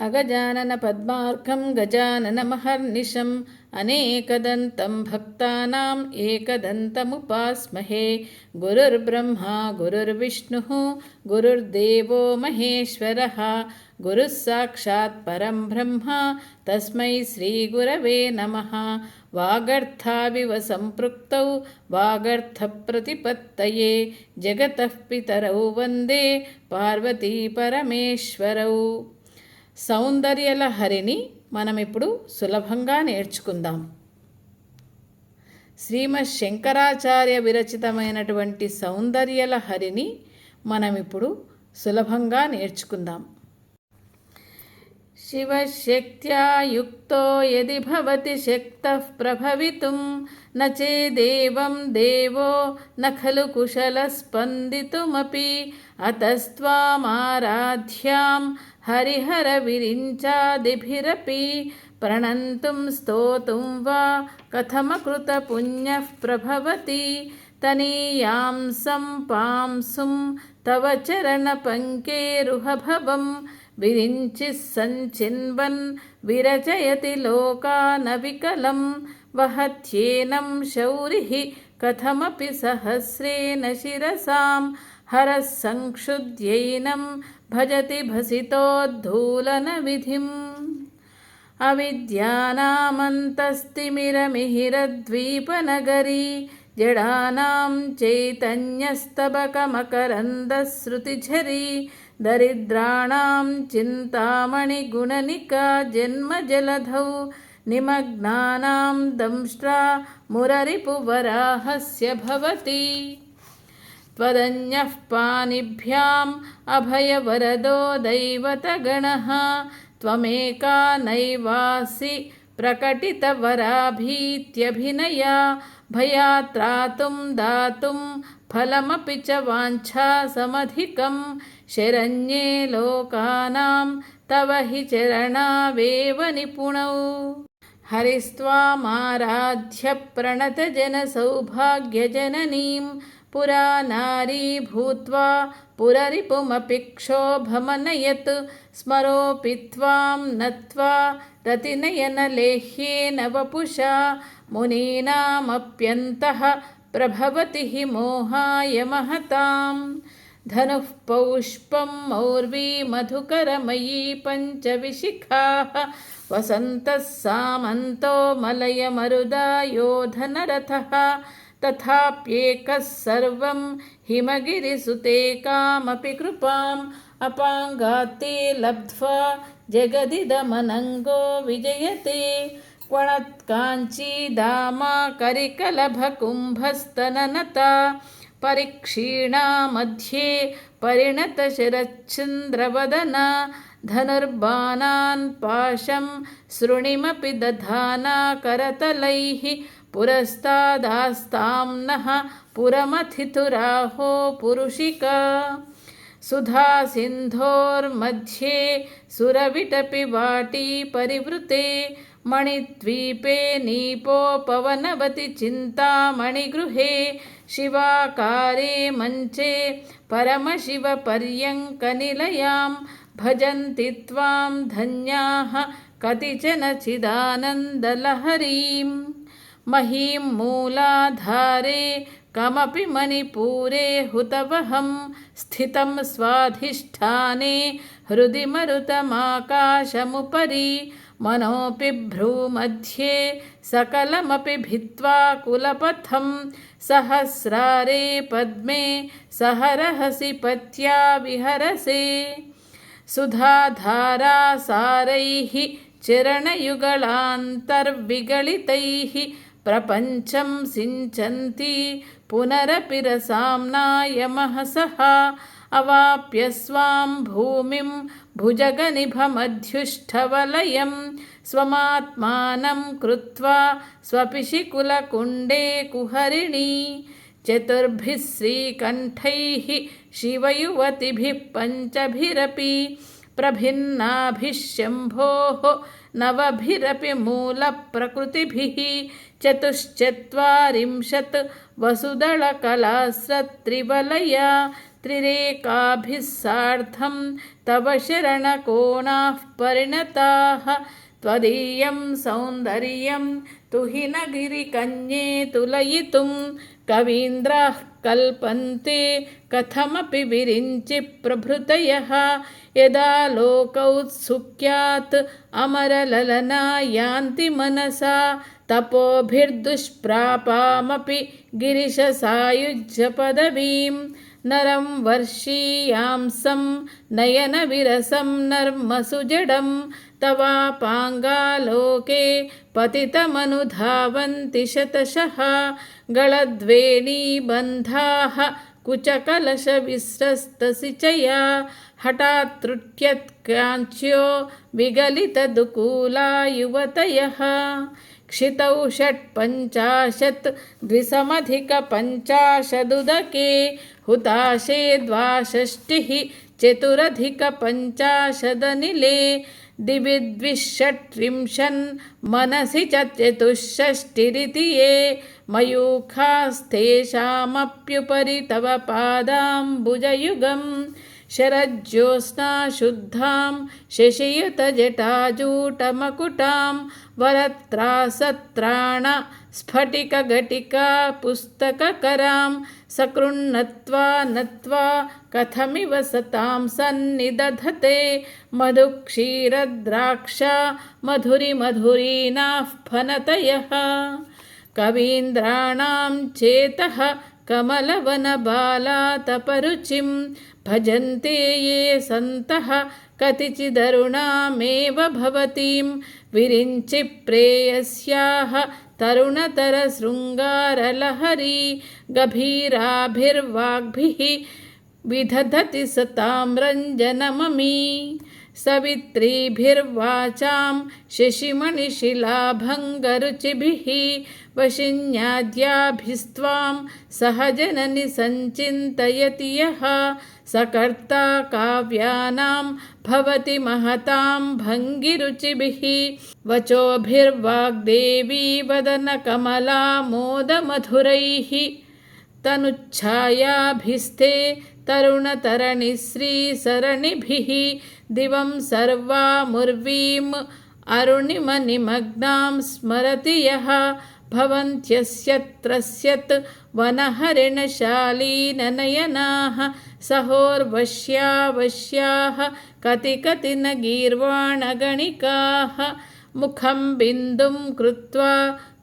अगजाननपद्मार्कं गजाननमहर्निशम् अनेकदन्तं भक्तानाम् एकदन्तमुपास्महे। गुरुर्ब्रह्मा गुरुर्विष्णुः गुरुर्देवो महेश्वरः गुरुः साक्षात्परं ब्रह्मा तस्मै श्रीगुरवे नमः। वागर्थाविव सम्पृक्तौ वागर्थप्रतिपत्तये जगतः पितरौ वन्दे पार्वतीपरमेश्वरौ। సౌందర్యలహరిని మనం ఇప్పుడు సులభంగా నేర్చుకుందాం. శ్రీమద్ శంకరాచార్య విరచితమైనటువంటి సౌందర్యల హరిని మనం ఇప్పుడు సులభంగా నేర్చుకుందాం. శివశక్త్యాయుక్తో యది భవతి శక్త ప్రభవితుం నేదేవం దేవో నఖలు కుశల స్పందితుమీ అతస్వామారాధ్యాం హరిహర విరించాదిభిరపి. ప్రణంతుం స్తోతుం వా కథమకృత పుణ్యః ప్రభవతి. తనీయాంసం పాంసుం తవ చరణపంకేరుహభవం విరించి సంచిన్వన్ విరచయతి లోకానవికలం. వహత్యేనం శౌరి కథమపి సహస్రేణ శిరసాం. హరः సంక్షుద్యైనం భజతి భసితోద్ధూలన విధిం అవిద్యానామంతస్తిమిరమిహిరద్వీపనగరీ జడానాం చైతన్యస్తబకమకరందశ్రుతిఝరీ దరిద్రాణం చింతామణిగుణనికా జన్మజలధౌ నిమగ్నానాం దంష్ట్రా మురరిపువరాహస్య భవతి त्वदन्यः पानिभ्याम् अभयवरदो दैवतगणः त्वमेका नैवासि प्रकटितवराभीत्यभिनया भयात्रातुं दातुं फलमपि च वाञ्छासमधिकं शरण्ये लोकानां तव हि चरणावेव निपुणौ हरिस्त्वामाराध्य प्रणतजनसौभाग्यजननीं पुरा नारी भूत्वा पुररिपुमपि क्षोभमनयत् स्मरोऽपि त्वां नत्वा रतिनयनलेह्येन वपुषा मुनीनामप्यन्तः प्रभवति हि मोहाय महताम्। धनुः पौष्पं मौर्वी मधुकरमयी पञ्चविशिखाः वसन्तः सामन्तो मलयमरुदायोधनरथः तथाप्येकः सर्वं हिमगिरिसुते कामपि कृपाम् अपाङ्गात्ते लब्ध्वा जगदिदमनङ्गो विजयते क्वणत्काञ्चीदामा करिकलभकुम्भस्तननता परिक्षीणा मध्ये परिणतशिरच्छन्द्रवदना धनुर्बाणान् पाशं सृणिमपि दधाना करतलैः पुरस्तादास्तां नः पुरमथितुराहो पुरुषिका। सुधासिन्धोर्मध्ये सुरविटपि वाटी परिवृते, मणिद्वीपे नीपोपवनवति चिन्तामणिगृहे, शिवाकारे मञ्चे परमशिवपर्यङ्कनिलयां भजन्ति त्वां धन्याः कतिचन चिदानन्दलहरीं महीं मूलाधारे कमपि मणिपूरे हुतवहं स्थितं स्वाधिष्ठाने हृदि मरुतमाकाशमुपरि मनोऽपि भ्रूमध्ये सकलमपि भित्त्वा कुलपथं सहस्रारे पद्मे सहरहसि पत्या विहरसे। सुधाधारासारैः चिरणयुगलान्तर्विगलितैः प्रपञ्चं सिञ्चन्ति पुनरपि रसाम्नायमः सः अवाप्य स्वां भूमिं भुजगनिभमध्युष्ठवलयं स्वमात्मानं कृत्वा स्वपिशिकुलकुण्डे कुहरिणी, चतुर्भिः श्रीकण्ठैः शिवयुवतिभिः पञ्चभिरपि प्रभिन्नाभिः शम्भोः नवभिरपि मूलप्रकृतिभिः चतुश्चत्वारिंशत् वसुदळकलास्रत्रिवलया त्रिरेकाभिः सार्धं तव शरणकोणाः परिणताः त्वदीयं सौन्दर्यं तुहिनगिरिकन्ये तुलयितुं कवीन्द्राः కల్పంతి కథమపి విరించి ప్రభృతయ. యదా లోకౌత్సుఖ్యాత్ అమరలలనా యాంతి మనసా. తపోభిర్దుష్ప్రాపామపి గిరిశ సాయుజ్య పదవీం నరం వర్షీయాంసం నయనవిరసం నర్మసుజడం तवापाङ्गालोके पतितमनुधावन्ति शतशः गळद्वेणीबन्धाः कुचकलशविस्रस्तसिचया हठात् त्रुट्यत्काञ्च्यो विगलितदुकूला युवतयः क्षितौ षट्पञ्चाशत् द्विसमधिकपञ्चाशदुदके हुताशे द्वाषष्टिः चतुरधिकपञ्चाशदनिले दिवि द्विषट्त्रिंशन् मनसि च चतुष्षष्टिरिति ये मयूखास्तेषामप्युपरि तव पादाम्बुजयुगम् शरज्योत्स्ना शुद्धां शशियुतजटाजूटमकुटां वरत्रासत्राण स्फटिकघटिका पुस्तककरां सकृन्नत्वा नत्वा कथमिव सतां सन्निदधते। मधुक्षीरद्राक्षा मधुरिमधुरीनाः फनतयः। कवीन्द्राणां चेतः कमलवनबालातपरुचिं भजन्ते ये सन्तः कतिचिदरुणामेव भवतीं विरिञ्चि प्रेयस्याः तरुणतरशृङ्गारलहरी गभीराभिर्वाग्भिः विदधति सतां रञ्जनममी। सवित्रीभिर्वाचां शशिमणिशिलाभङ्गरुचिभिः वशिन्याद्याभिस्त्वां सहजननि सञ्चिन्तयति यः सकर्ता काव्यानां भवति महतां भङ्गिरुचिभिः वचोभिर्वाग्देवी वदनकमला तनुच्छायाभिस्ते तरुणतरणिश्रीसरणिभिः दिवं सर्वामुर्वीम् अरुणिमनिमग्नां स्मरति यः भवन्त्यस्यत्रस्यत् वनहरिणशालीननयनाः सहोर्वश्यावश्याः कति कति न गीर्वाणगणिकाः मुखं बिन्दुं कृत्वा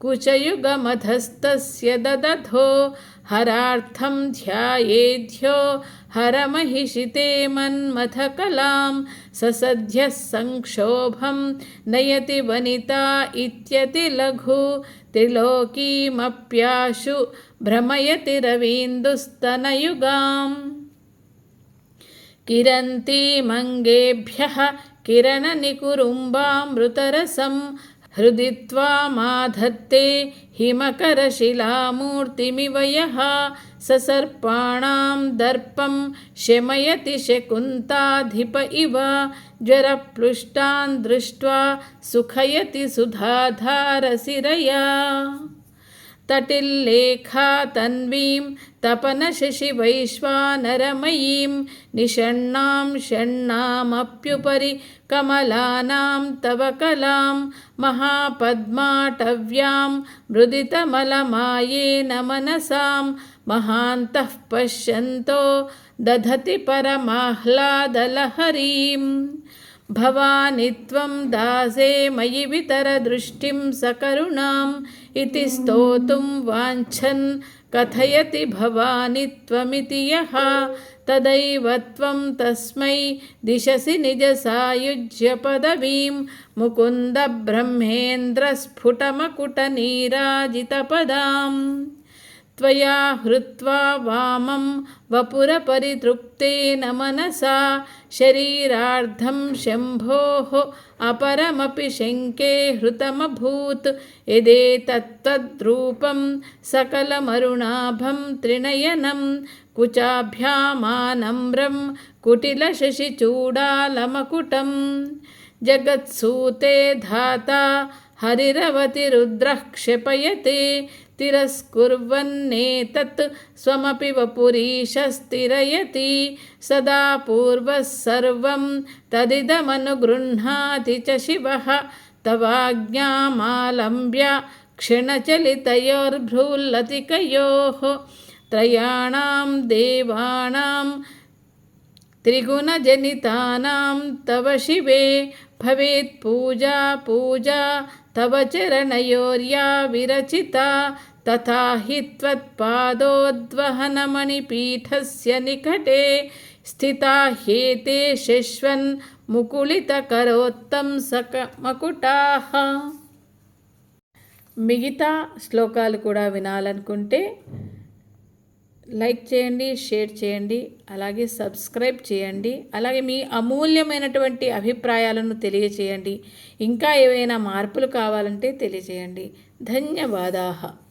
कुचयुगमधस्तस्य ददधो हरार्थं ध्यायेध्यो हरमहिषिते मन्मथकलां ससध्यः संक्षोभं नयति वनिता इत्यतिलघु त्रिलोकीमप्याशु भ्रमयति रवीन्दुस्तनयुगाम् किरन्तीमङ्गेभ्यः किरणनिकुरुम्बामृतरसं हृदि त्वामाधत्ते हिमकरशिलामूर्तिमिव यः ससर्पाणां दर्पं शमयति शकुन्ताधिप इव ज्वरप्लुष्टान् दृष्ट्वा सुखयति सुधाधारसिरया। तटिल्लेखा तन्वीं तपनशशिवैश्वानरमयीं निषण्णां षण्णामप्युपरि कमलानां तव कलां महापद्माटव्यां मृदितमलमायेन मनसां महान्तः पश्यन्तो दधति परमाह्लादलहरीम् भवानि त्वं दासे मयि वितरदृष्टिं सकरुणाम् इति स्तोतुं वाञ्छन् कथयति भवानि त्वमिति यः। तदैव त्वं तस्मै दिशसि निजसायुज्यपदवीं। मुकुन्दब्रह्मेन्द्रस्फुटमकुटनीराजितपदाम्। त्वया हृत्वा वामं वपुरपरितृप्तेन मनसा शरीरार्धं शम्भोः अपरमपि शङ्के हृतमभूत् यदेतत्तद्रूपं सकलमरुणाभं त्रिनयनं कुचाभ्यामानम्रं कुटिलशशिचूडालमकुटं जगत्सूते धाता हरिरवति रुद्रः क्षपयते तिरस्कुर्वन्नेतत् स्वमपि वपुरीशस्तिरयति सदा पूर्वः सर्वं तदिदमनुगृह्णाति च शिवः तवाज्ञामालम्ब्य क्षिणचलितयोर्भ्रूल्लतिकयोः त्रयाणां देवानां त्रिगुणजनितानां तव शिवे भवेत् पूजा पूजा तव चरणयोर्या विरचिता तथा हि त्वत्पादोद्वहनमणिपीठस्य निकटे स्थिता ह्येते शश्वन् मुकुलितकरोत्तंसक मकुटाः మిగతా శ్లోకాలు కూడా వినాలనుకుంటే లైక్ చేయండి షేర్ చేయండి అలాగే సబ్స్క్రైబ్ చేయండి అలాగే మీ అమూల్యమైనటువంటి అభిప్రాయాలను తెలియచేయండి. ఇంకా ఏవైనా మార్పులు కావాలంటే తెలియచేయండి. ధన్యవాదాహ